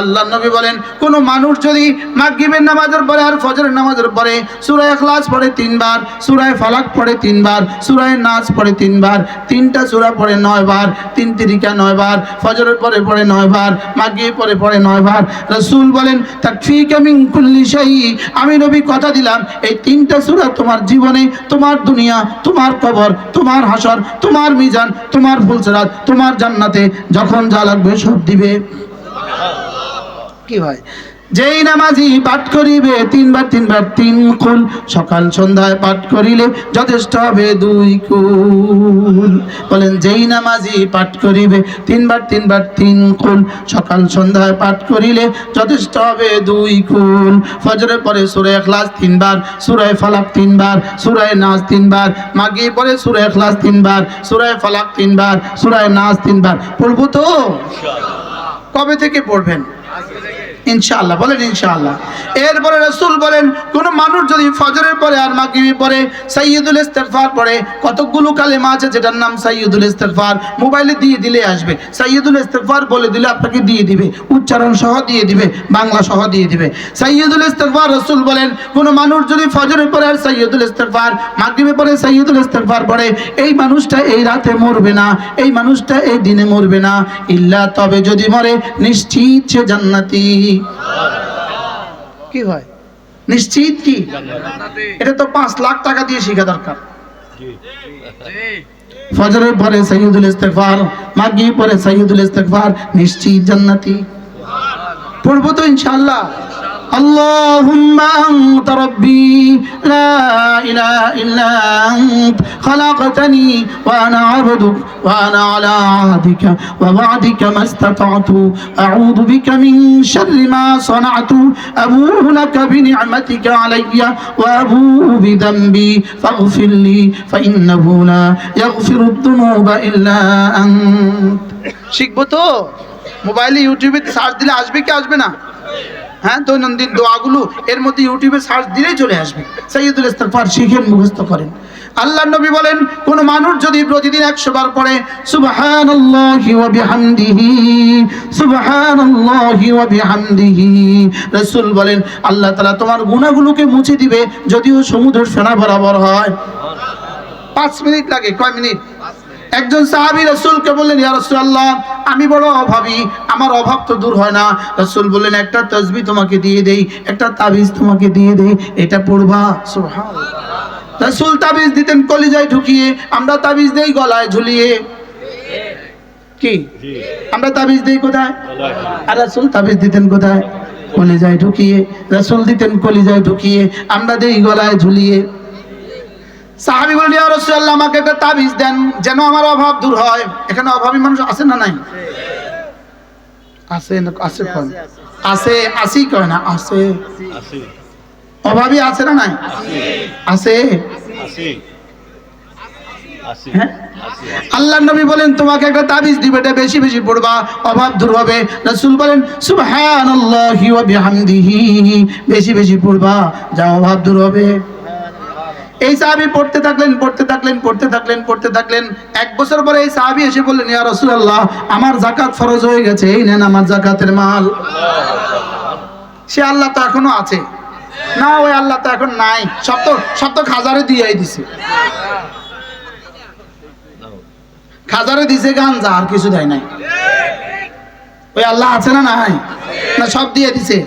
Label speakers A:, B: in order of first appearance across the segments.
A: আল্লাহ নবী বলেন, কোন মানুষ যদি মাগরিবের নামাজের পরে আর ফজরের নামাজের পরে সুরায় ইখলাস পড়ে তিনবার, সুরায় ফালাক পড়ে তিনবার সূরা নাচ পড়ে তিনবার, তিনটা সূরা পড়ে নয় বার, তিন তিরিকা নয় বার, ফজরের পরে পড়ে নয় বার মাগরিব পরে পড়ে নয় বার, রাসূল বলেন, তাকফিকা মিন কুল্লি শাই আমি নবী কথা দিলাম, এই তিনটা সূরা তোমার জীবনে, তোমার দুনিয়া, তোমার কবর, তোমার হাসর, তোমার মিজান, তোমার ফুলসরাত, তোমার জান্নাতে যখন যা লাগবে সব দিবে। কি হয়? যেই নামাজি পাঠ করিবে তিনবার তিনবার তিন কুল। সকাল সন্ধ্যায় পাঠ করিলে যথেষ্ট হবে দুই কুল। বলেন যেই নামাজি পাঠ করিবে তিনবার তিনবার তিন কুল। সকাল সন্ধ্যায় পাঠ করিলে যথেষ্ট হবে দুই কুল। ফজরের পরে সুরে এখলাস তিনবার সুরায় ফালাক তিনবার সুরায় নাচ তিনবার মাগি পরে সুরে এখলাস তিনবার সুরায় ফালাক তিনবার সুরায় নাচ তিনবার। পড়ব তো? কবে থেকে পড়বেন? ইনশাআল্লাহ, বলেন ইনশাআল্লাহ। এরপরে রসুল বলেন, কোন মানুষ যদি ফজরের পরে আর মাগরিবি পরে সাইয়্যিদুল ইস্তেগফার পড়ে, কতগুলো কালেমা আছে যেটার নাম সাইয়্যিদুল ইস্তেগফার? মোবাইলে দিয়ে দিলে আসবে। সাইয়্যিদুল ইস্তেগফার বলে দিলে আপনাকে দিয়ে দিবে, উচ্চারণ সহ দিয়ে দিবে, বাংলা সহ দিয়ে দিবে। সাইয়্যিদুল ইস্তেগফার, রসুল বলেন, কোন মানুষ যদি ফজরের পরে আর সাইয়্যিদুল ইস্তেগফার মাগরিবি পরে সাইয়্যিদুল ইস্তেগফার পড়ে, এই মানুষটা এই রাতে মরবে না, এই মানুষটা এই দিনে মরবে না, ইল্লা তবে যদি মরে, নিশ্চিত সে জান্নাতি। কি হয়? নিশ্চিত কি? এটা তো পাঁচ লাখ টাকা দিয়ে শেখা দরকার। ফজরের পরে সৈয়দুল ইস্তেকফার মাগি পরে সৈয়দুল ইস্তেকফার নিশ্চিত জান্নাতি। পড়ব তো ইনশাআল্লাহ। اللهم أنت ربي لا إله إلا أنت خلقتني وأنا عبدك وأنا على عهدك ووعدك ما استطعت أعوذ بك من شر ما صنعت أبوء لك بنعمتك علي وأبوء بذنبي فاغفر لي فإنه لا يغفر الذنوب إلا أنت শিখবো তো মোবাইলে ইউটিউবে সার্চ দিলে আসবে কি আসবে না হ্যাঁ দৈনন্দিন দোয়াগুলো এর মধ্যে ইউটিউবে সার্চ দিলেই চলে আসবে। সৈয়দুল ইস্তেগফার শিখেন, মুখস্থ করেন। আল্লাহ নবী বলেন, কোন মানুষ যদি প্রতিদিন একশো বার পড়ে, সুবহানাল্লাহি বলেন, আল্লাহ তাআলা তোমার গুনাহগুলোকে মুছে দিবে, যদিও সমুদ্রের ফেনা বরাবর হয়। পাঁচ মিনিট লাগে, কয় মিনিট? একজন সাহাবি রাসূলকে বললেন, ইয়া রাসূলুল্লাহ, আমি বড় অভাবী, আমার অভাব তো দূর হয় না। রসুল বললেন, একটা তাসবিহ তোমাকে দিয়ে দেই, একটা তাবিজ তোমাকে দিয়ে দেই, এটা পড়বা। রাসূল তাবিজ দিতেন কলিজায় ঢুকিয়ে, আমরা তাবিজ দেই গলায় ঝুলিয়ে। কি? আমরা তাবিজ দেই কোথায়? আর রাসূল তাবিজ দিতেন কোথায়? কলিজায় ঢুকিয়ে। রাসূল দিতেন কলিজায় ঢুকিয়ে, আমরা দেই গলায় ঝুলিয়ে। সাহাবি বলেন, ইয়া আমাকে একটা তাবিজ দেন যেন আমার অভাব দূর হয়। এখানে অভাবী মানুষ আছে না নাই? আছে আছে কোন আছে আসি কয় না? আছে। অভাবী আছে না নাই? আছে। হ্যাঁ? আল্লাহ নবী বলেন, তোমাকে একটা তাবিজ দিবে, এটা বেশি বেশি পড়বা, অভাব দূর হবে। রাসূল বলেন, সুবহানাল্লাহি ওয়া বিহামদিহি, বেশি বেশি পড়বা, যা অভাব দূর হবে। এই সাহাবি পড়তে থাকলেন পড়তে থাকলেন পড়তে থাকলেন পড়তে থাকলেন। এক বছর পরে এই সাহাবি এসে বললেন, ইয়া রাসূলুল্লাহ, আমার জাকাত ফরজ হয়ে গেছে, এই নেন আমার জাকাতের মাল। সে আল্লাহ তো এখনও আছে। না, ওই আল্লাহ তো এখন নাই। সব তো খাজারে দিয়েই দিছে। খাজারে দিছে গাঞ্জা, আর কিছু দেয় নাই। ওই আল্লাহ আছে না নাই? না, সব দিয়ে দিছে।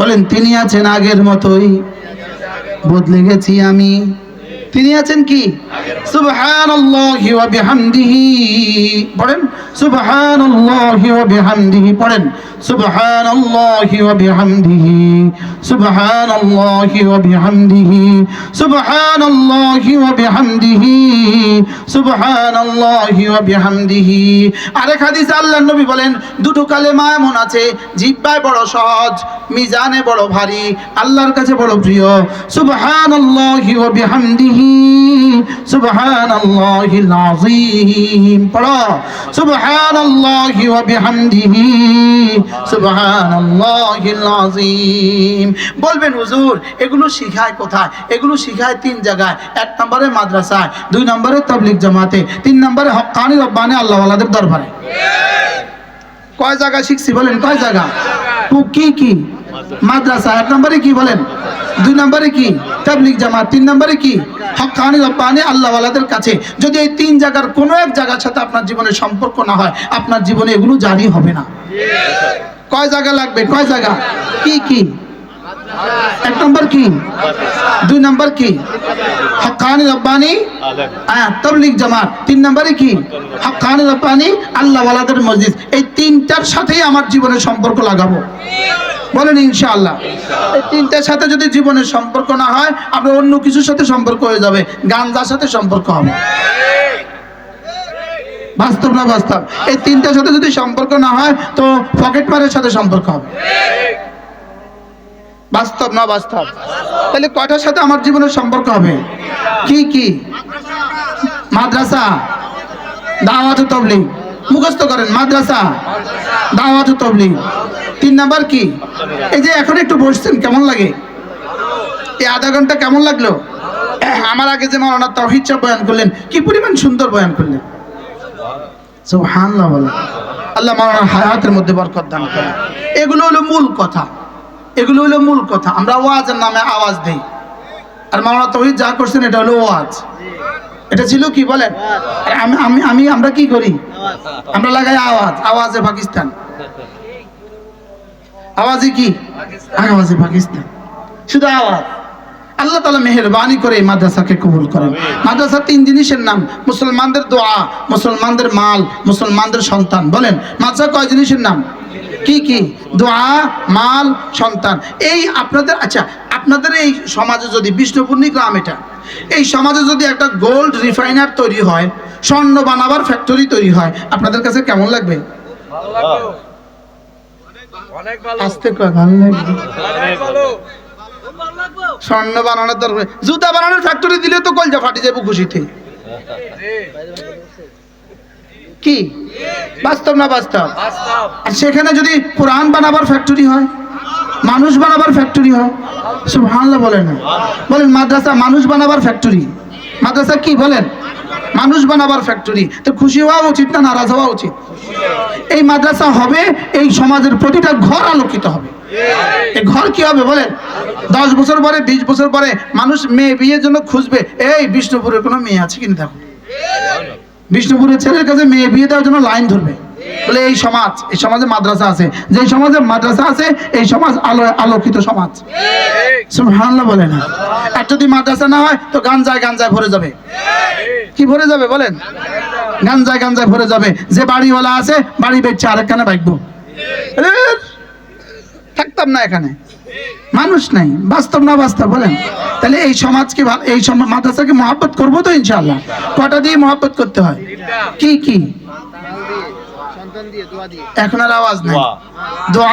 A: বলেন, তিনি আছেন আগের মতোই। বদলে গেছি আমি। তিনি আছেন কি? সুবহানাল্লাহি ওয়া বিহামদিহি। পড়েন? পড়েন। আরেক হাদিসে আল্লাহর নবী বলেন, দুটো কালেমা এমন আছে জিহ্বায় বড় সহজ, মিজানে বড় ভারী, আল্লাহর কাছে বড় প্রিয়। সুবহানাল্লাহি সুবহানাল্লাহিল আযীম। পড়ো। সুবহানাল্লাহি ওয়া বিহামদিহি। সুবহানাল্লাহিল আযীম। বলবেন, হুজুর, এগুলো শিখায় কোথায়? এগুলো শিখায় তিন জায়গায়। এক নম্বরে মাদ্রাসায়, দুই নম্বরে তাবলিগ জামাতে, তিন নম্বরে হক্কানি রব্বানি আল্লাহওয়ালাদের দরবারে। কয় জায়গা শিখছি বলেন, কয় জায়গা ও কি কি? মাদ্রাসা, এক নম্বরে কি বলেন? দুই নম্বরে কি? তাবলিগ জামাত। তিন নম্বরে কি? হকানি রব্বানি আল্লাহওয়ালাদের কাছে। যদি এই তিন জায়গার কোনো এক জায়গার সাথে আপনার জীবনে সম্পর্ক না হয়, আপনার জীবনে এগুলো জারি হবে না। কয় জায়গা লাগবে? কয় জায়গা? কি কি? এক নম্বর কি? দুই নম্বর কি? হকানি রব্বানি হ্যাঁ তবলিগ জামাত। তিন নম্বরে কি? হকানি রব্বানি আল্লাহওয়ালাদের মসজিদ। এই তিনটার সাথেই আমার জীবনের সম্পর্ক লাগাবো। বলেন ইনশাআল্লাহ। এই তিনটার সাথে যদি জীবনের সম্পর্ক না হয় আপনার অন্য কিছুর সাথে সম্পর্ক হয়ে যাবে, গাঞ্জার সাথে সম্পর্ক হবে। বাস্তব না বাস্তব? এই তিনটার সাথে যদি সম্পর্ক না হয়, তো পকেট মারের সাথে সম্পর্ক হবে। বাস্তব না বাস্তব? তাহলে কয়টার সাথে আমার জীবনের সম্পর্ক হবে? কি কি? মাদ্রাসা। দাওয়াত তবলিগ। মুখস্থ করেন, মাদ্রাসা। দাওয়াত তবলিগ। তিন নাম্বার কি? এই যে এখন একটু বসছেন, কেমন লাগে? এই আধা ঘণ্টা কেমন লাগল? আমার আগে যে মাওলানা তৌহিদ সাহেব বয়ান করলেন, কি পরিমাণ সুন্দর বয়ান করলেন। সুবহানাল্লাহ বলেন। আল্লাহ মাওলানা হায়াতের মধ্যে বরকত দান করেন। এগুলো হলো মূল কথা। এগুলো হলো মূল কথা। আমরা ওয়াজের নামে আওয়াজ দেই। আর মাওলানা তৌহিদ যা করছেন, এটা হলো ওয়াজ। এটা ছিল কি বলেন? আমি আমি আমরা কি করি? আমরা লাগাই আওয়াজ। আওয়াজে পাকিস্তান। আওয়াজে কি? আওয়াজে পাকিস্তান। শুধু আওয়াজ। আল্লাহ তালা মেহরবানি করে এই মাদ্রাসাকে কবুল করেন। মাদ্রাসা তিন জিনিসের নাম। মুসলমানদের দোয়া মুসলমানদের মাল মুসলমানদের সন্তান। বলেন মাদ্রাসা কয় জিনিসের নাম? কি কি? দোয়া মাল সন্তান। এই আপনাদের আচ্ছা আপনাদের এই সমাজে যদি বিষ্ণুপূর্ণী গ্রাম এটা এই সমাজে যদি একটা গোল্ড রিফাইনার তৈরি হয় স্বর্ণ বানাবার ফ্যাক্টরি তৈরি হয় আপনাদের কাছে কেমন লাগবে। আসতে কয় ভালো লাগবে। স্বর্ণ বানানোর দরকার জুতা বানানোর ফ্যাক্টরি দিলে তো কলজা ফাটি যাব খুশিতে। কি? বাস্তব না বাস্তব? আর সেখানে যদি কোরআন বানাবার ফ্যাক্টরি হয় মানুষ বানাবার ফ্যাক্টরি হয় সুবহানাল্লাহ বলেন না। বলেন মাদ্রাসা মানুষ বানাবার ফ্যাক্টরি মাদ্রাসা কি? বলেন। মানুষ বানাবার ফ্যাক্টরি তো খুশি হওয়া উচিত না নারাজ হওয়া উচিত? এই মাদ্রাসা হবে, এই সমাজের প্রতিটা ঘর আলোকিত হবে। এই ঘর কি হবে বলেন? দশ বছর পরে, বিশ বছর পরে মানুষ মেয়ে বিয়ের জন্য খুঁজবে। এই বিষ্ণুপুরের কোনো মেয়ে আছে কিনা দেখো? বিষ্ণুপুরের ছেলের কাছে মেয়ে বিয়ে দেওয়ার জন্য লাইন ধরবে। বলে এই সমাজ, এই সমাজে মাদ্রাসা আছে। যে সমাজে মাদ্রাসা আছে, এই সমাজ আলো, আলোকিত সমাজ। সুবহানাল্লাহ বলে না। আর যদি মাদ্রাসা না হয়, তো গাঞ্জায় গাঞ্জায় ভরে যাবে। কি ভরে যাবে বলেন? গাঞ্জায় গাঞ্জায় ভরে যাবে। যে বাড়িওয়ালা আছে, বাড়ি বেচছে, আরেকখানে বাইকবো থাকতাম না এখানে। মানুষ নাই, বাস্তব না বাস্তব বলেন। তাহলে এই সমাজকে এই মাদ্রাসাকে মহাব্বত করব তো ইনশাআল্লাহ। কটা দিয়ে মহাব্বত করতে হয়? কি কি? এখন আর আওয়াজ নাই। দোয়া